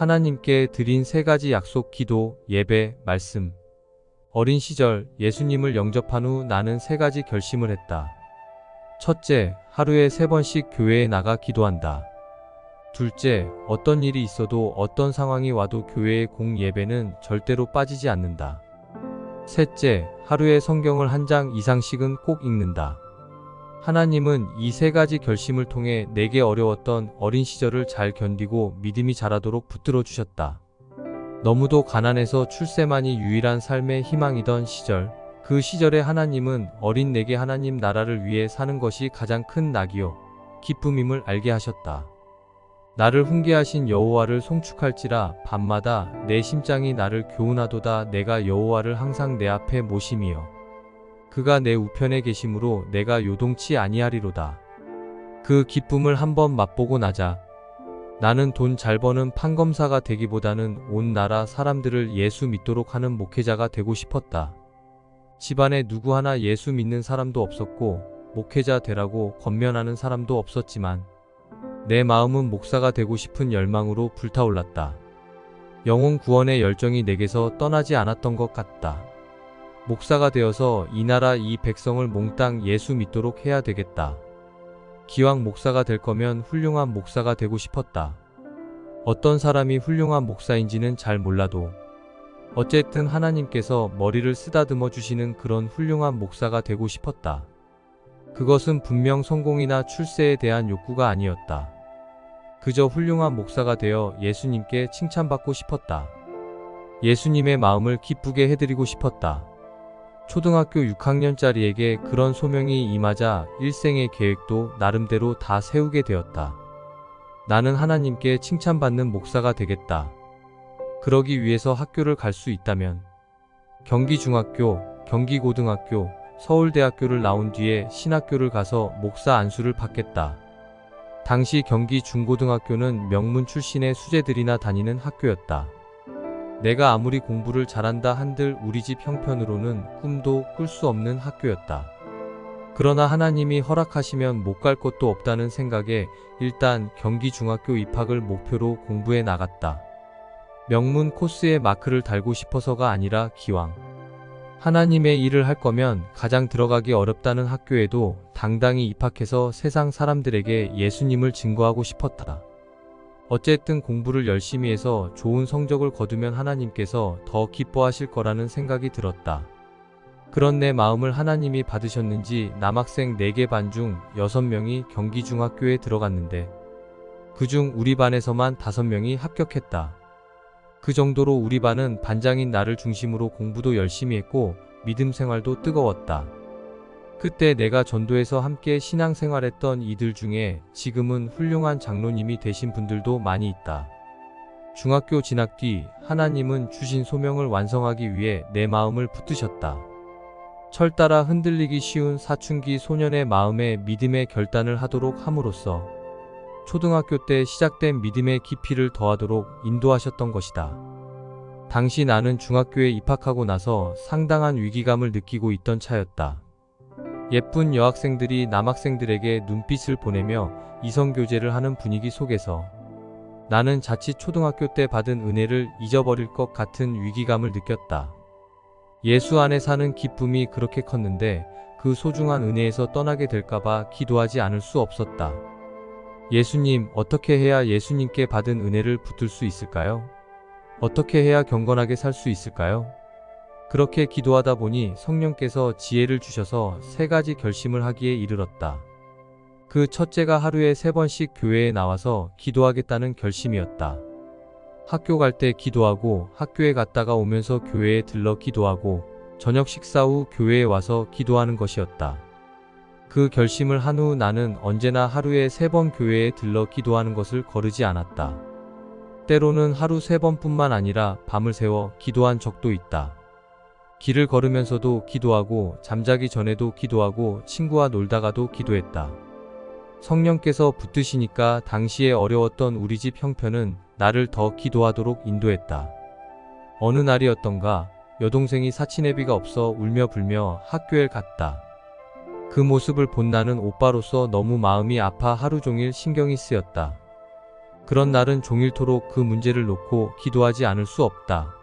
하나님께 드린 세 가지 약속, 기도, 예배, 말씀. 어린 시절 예수님을 영접한 후 나는 세 가지 결심을 했다. 첫째, 하루에 세 번씩 교회에 나가 기도한다. 둘째, 어떤 일이 있어도 어떤 상황이 와도 교회의 공 예배는 절대로 빠지지 않는다. 셋째, 하루에 성경을 한 장 이상씩은 꼭 읽는다. 하나님은 이 세 가지 결심을 통해 내게 어려웠던 어린 시절을 잘 견디고 믿음이 자라도록 붙들어 주셨다. 너무도 가난해서 출세만이 유일한 삶의 희망이던 시절, 그 시절에 하나님은 어린 내게 하나님 나라를 위해 사는 것이 가장 큰 낙이요 기쁨임을 알게 하셨다. 나를 훈계하신 여호와를 송축할지라 밤마다 내 심장이 나를 교훈하도다 내가 여호와를 항상 내 앞에 모심이여 그가 내 우편에 계심으로 내가 요동치 아니하리로다. 그 기쁨을 한번 맛보고 나자 나는 돈 잘 버는 판검사가 되기보다는 온 나라 사람들을 예수 믿도록 하는 목회자가 되고 싶었다. 집안에 누구 하나 예수 믿는 사람도 없었고 목회자 되라고 권면하는 사람도 없었지만 내 마음은 목사가 되고 싶은 열망으로 불타올랐다. 영혼 구원의 열정이 내게서 떠나지 않았던 것 같다. 목사가 되어서 이 나라 이 백성을 몽땅 예수 믿도록 해야 되겠다. 기왕 목사가 될 거면 훌륭한 목사가 되고 싶었다. 어떤 사람이 훌륭한 목사인지는 잘 몰라도 어쨌든 하나님께서 머리를 쓰다듬어 주시는 그런 훌륭한 목사가 되고 싶었다. 그것은 분명 성공이나 출세에 대한 욕구가 아니었다. 그저 훌륭한 목사가 되어 예수님께 칭찬받고 싶었다. 예수님의 마음을 기쁘게 해드리고 싶었다. 초등학교 6학년짜리에게 그런 소명이 임하자 일생의 계획도 나름대로 다 세우게 되었다. 나는 하나님께 칭찬받는 목사가 되겠다. 그러기 위해서 학교를 갈 수 있다면 경기중학교, 경기고등학교, 서울대학교를 나온 뒤에 신학교를 가서 목사 안수를 받겠다. 당시 경기 중고등학교는 명문 출신의 수재들이나 다니는 학교였다. 내가 아무리 공부를 잘한다 한들 우리 집 형편으로는 꿈도 꿀 수 없는 학교였다. 그러나 하나님이 허락하시면 못갈 곳도 없다는 생각에 일단 경기 중학교 입학을 목표로 공부해 나갔다. 명문 코스에 마크를 달고 싶어서가 아니라 기왕. 하나님의 일을 할 거면 가장 들어가기 어렵다는 학교에도 당당히 입학해서 세상 사람들에게 예수님을 증거하고 싶었다. 어쨌든 공부를 열심히 해서 좋은 성적을 거두면 하나님께서 더 기뻐하실 거라는 생각이 들었다. 그런 내 마음을 하나님이 받으셨는지 남학생 4개 반 중 6명이 경기중학교에 들어갔는데 그중 우리 반에서만 5명이 합격했다. 그 정도로 우리 반은 반장인 나를 중심으로 공부도 열심히 했고 믿음 생활도 뜨거웠다. 그때 내가 전도에서 함께 신앙생활했던 이들 중에 지금은 훌륭한 장로님이 되신 분들도 많이 있다. 중학교 진학 뒤 하나님은 주신 소명을 완성하기 위해 내 마음을 붙드셨다. 철 따라 흔들리기 쉬운 사춘기 소년의 마음에 믿음의 결단을 하도록 함으로써 초등학교 때 시작된 믿음의 깊이를 더하도록 인도하셨던 것이다. 당시 나는 중학교에 입학하고 나서 상당한 위기감을 느끼고 있던 차였다. 예쁜 여학생들이 남학생들에게 눈빛을 보내며 이성교제를 하는 분위기 속에서 나는 자칫 초등학교 때 받은 은혜를 잊어버릴 것 같은 위기감을 느꼈다. 예수 안에 사는 기쁨이 그렇게 컸는데 그 소중한 은혜에서 떠나게 될까봐 기도하지 않을 수 없었다. 예수님, 어떻게 해야 예수님께 받은 은혜를 붙들 수 있을까요? 어떻게 해야 경건하게 살 수 있을까요? 그렇게 기도하다 보니 성령께서 지혜를 주셔서 세 가지 결심을 하기에 이르렀다. 그 첫째가 하루에 세 번씩 교회에 나와서 기도하겠다는 결심이었다. 학교 갈 때 기도하고 학교에 갔다가 오면서 교회에 들러 기도하고 저녁 식사 후 교회에 와서 기도하는 것이었다. 그 결심을 한 후 나는 언제나 하루에 세 번 교회에 들러 기도하는 것을 거르지 않았다. 때로는 하루 세 번뿐만 아니라 밤을 새워 기도한 적도 있다. 길을 걸으면서도 기도하고 잠자기 전에도 기도하고 친구와 놀다가도 기도했다. 성령께서 붙드시니까 당시에 어려웠던 우리 집 형편은 나를 더 기도하도록 인도했다. 어느 날이었던가 여동생이 사치내비가 없어 울며 불며 학교에 갔다. 그 모습을 본 나는 오빠로서 너무 마음이 아파 하루 종일 신경이 쓰였다. 그런 날은 종일토록 그 문제를 놓고 기도하지 않을 수 없다.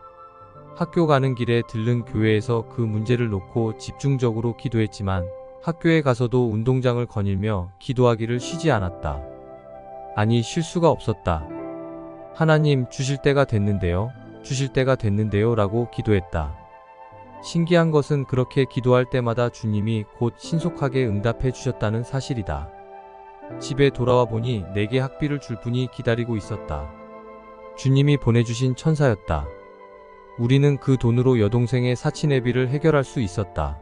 학교 가는 길에 들른 교회에서 그 문제를 놓고 집중적으로 기도했지만 학교에 가서도 운동장을 거닐며 기도하기를 쉬지 않았다. 아니, 쉴 수가 없었다. 하나님, 주실 때가 됐는데요. 주실 때가 됐는데요. 라고 기도했다. 신기한 것은 그렇게 기도할 때마다 주님이 곧 신속하게 응답해 주셨다는 사실이다. 집에 돌아와 보니 내게 학비를 줄 분이 기다리고 있었다. 주님이 보내주신 천사였다. 우리는 그 돈으로 여동생의 사치내비를 해결할 수 있었다.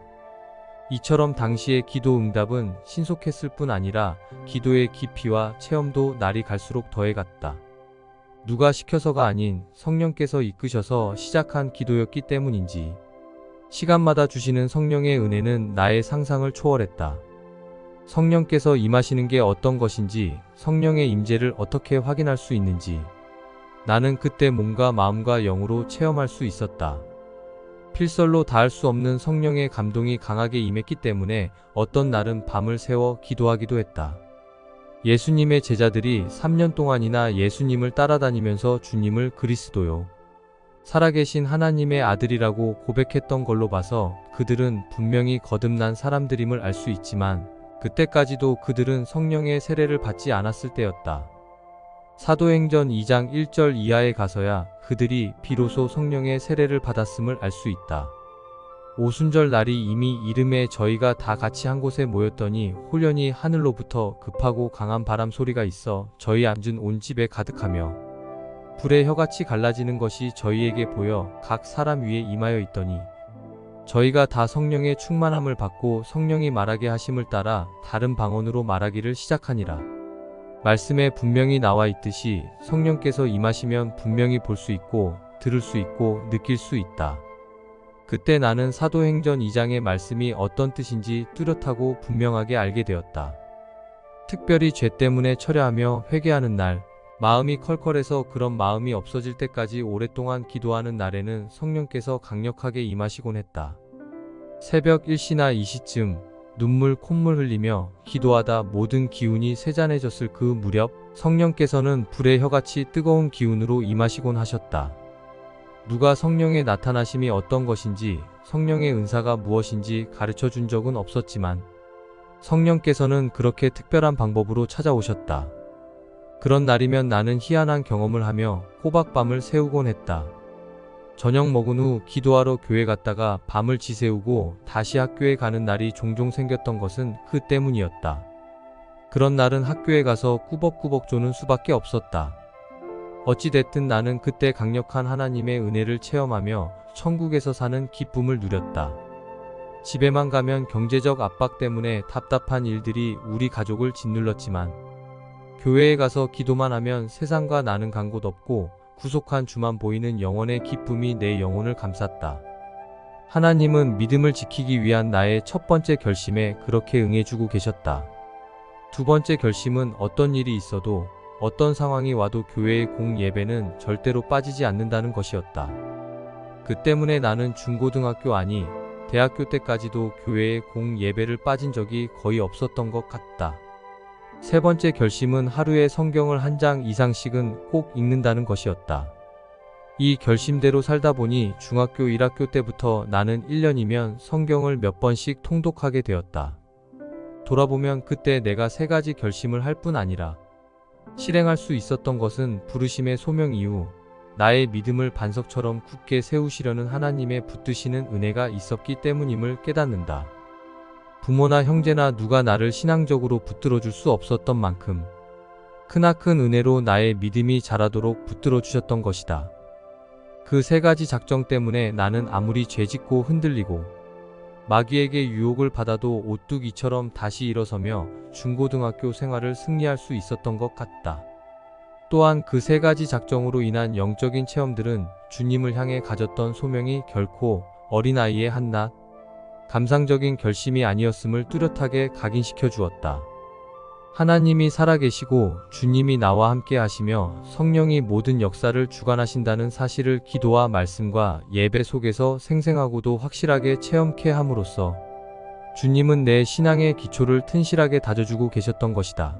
이처럼 당시의 기도 응답은 신속했을 뿐 아니라 기도의 깊이와 체험도 날이 갈수록 더해갔다. 누가 시켜서가 아닌 성령께서 이끄셔서 시작한 기도였기 때문인지 시간마다 주시는 성령의 은혜는 나의 상상을 초월했다. 성령께서 임하시는 게 어떤 것인지 성령의 임재를 어떻게 확인할 수 있는지 나는 그때 몸과 마음과 영으로 체험할 수 있었다. 필설로 닿을 수 없는 성령의 감동이 강하게 임했기 때문에 어떤 날은 밤을 새워 기도하기도 했다. 예수님의 제자들이 3년 동안이나 예수님을 따라다니면서 주님을 그리스도요. 살아계신 하나님의 아들이라고 고백했던 걸로 봐서 그들은 분명히 거듭난 사람들임을 알 수 있지만 그때까지도 그들은 성령의 세례를 받지 않았을 때였다. 사도행전 2장 1절 이하에 가서야 그들이 비로소 성령의 세례를 받았음을 알 수 있다. 오순절 날이 이미 이름에 저희가 다 같이 한 곳에 모였더니 홀연히 하늘로부터 급하고 강한 바람 소리가 있어 저희 앉은 온 집에 가득하며 불의 혀같이 갈라지는 것이 저희에게 보여 각 사람 위에 임하여 있더니 저희가 다 성령의 충만함을 받고 성령이 말하게 하심을 따라 다른 방언으로 말하기를 시작하니라. 말씀에 분명히 나와 있듯이 성령께서 임하시면 분명히 볼 수 있고 들을 수 있고 느낄 수 있다. 그때 나는 사도행전 2장의 말씀이 어떤 뜻인지 뚜렷하고 분명하게 알게 되었다. 특별히 죄 때문에 철야하며 회개하는 날, 마음이 컬컬해서 그런 마음이 없어질 때까지 오랫동안 기도하는 날에는 성령께서 강력하게 임하시곤 했다. 새벽 1시나 2시쯤 눈물 콧물 흘리며 기도하다 모든 기운이 세잔해졌을 그 무렵 성령께서는 불의 혀같이 뜨거운 기운으로 임하시곤 하셨다. 누가 성령의 나타나심이 어떤 것인지 성령의 은사가 무엇인지 가르쳐 준 적은 없었지만 성령께서는 그렇게 특별한 방법으로 찾아오셨다. 그런 날이면 나는 희한한 경험을 하며 호박밤을 새우곤 했다. 저녁 먹은 후 기도하러 교회 갔다가 밤을 지새우고 다시 학교에 가는 날이 종종 생겼던 것은 그 때문이었다. 그런 날은 학교에 가서 꾸벅꾸벅 조는 수밖에 없었다. 어찌됐든 나는 그때 강력한 하나님의 은혜를 체험하며 천국에서 사는 기쁨을 누렸다. 집에만 가면 경제적 압박 때문에 답답한 일들이 우리 가족을 짓눌렀지만 교회에 가서 기도만 하면 세상과 나는 간 곳 없고 구속한 주만 보이는 영원의 기쁨이 내 영혼을 감쌌다. 하나님은 믿음을 지키기 위한 나의 첫 번째 결심에 그렇게 응해주고 계셨다. 두 번째 결심은 어떤 일이 있어도 어떤 상황이 와도 교회의 공 예배는 절대로 빠지지 않는다는 것이었다. 그 때문에 나는 중고등학교 아니 대학교 때까지도 교회의 공 예배를 빠진 적이 거의 없었던 것 같다. 세 번째 결심은 하루에 성경을 한 장 이상씩은 꼭 읽는다는 것이었다. 이 결심대로 살다 보니 중학교 1학교 때부터 나는 1년이면 성경을 몇 번씩 통독하게 되었다. 돌아보면 그때 내가 세 가지 결심을 할 뿐 아니라 실행할 수 있었던 것은 부르심의 소명 이후 나의 믿음을 반석처럼 굳게 세우시려는 하나님의 붙드시는 은혜가 있었기 때문임을 깨닫는다. 부모나 형제나 누가 나를 신앙적으로 붙들어 줄 수 없었던 만큼 크나큰 은혜로 나의 믿음이 자라도록 붙들어 주셨던 것이다. 그 세 가지 작정 때문에 나는 아무리 죄짓고 흔들리고 마귀에게 유혹을 받아도 오뚜기처럼 다시 일어서며 중고등학교 생활을 승리할 수 있었던 것 같다. 또한 그 세 가지 작정으로 인한 영적인 체험들은 주님을 향해 가졌던 소명이 결코 어린아이의 한낱 감상적인 결심이 아니었음을 뚜렷하게 각인시켜 주었다. 하나님이 살아계시고 주님이 나와 함께 하시며 성령이 모든 역사를 주관하신다는 사실을 기도와 말씀과 예배 속에서 생생하고도 확실하게 체험케 함으로써 주님은 내 신앙의 기초를 튼실하게 다져주고 계셨던 것이다.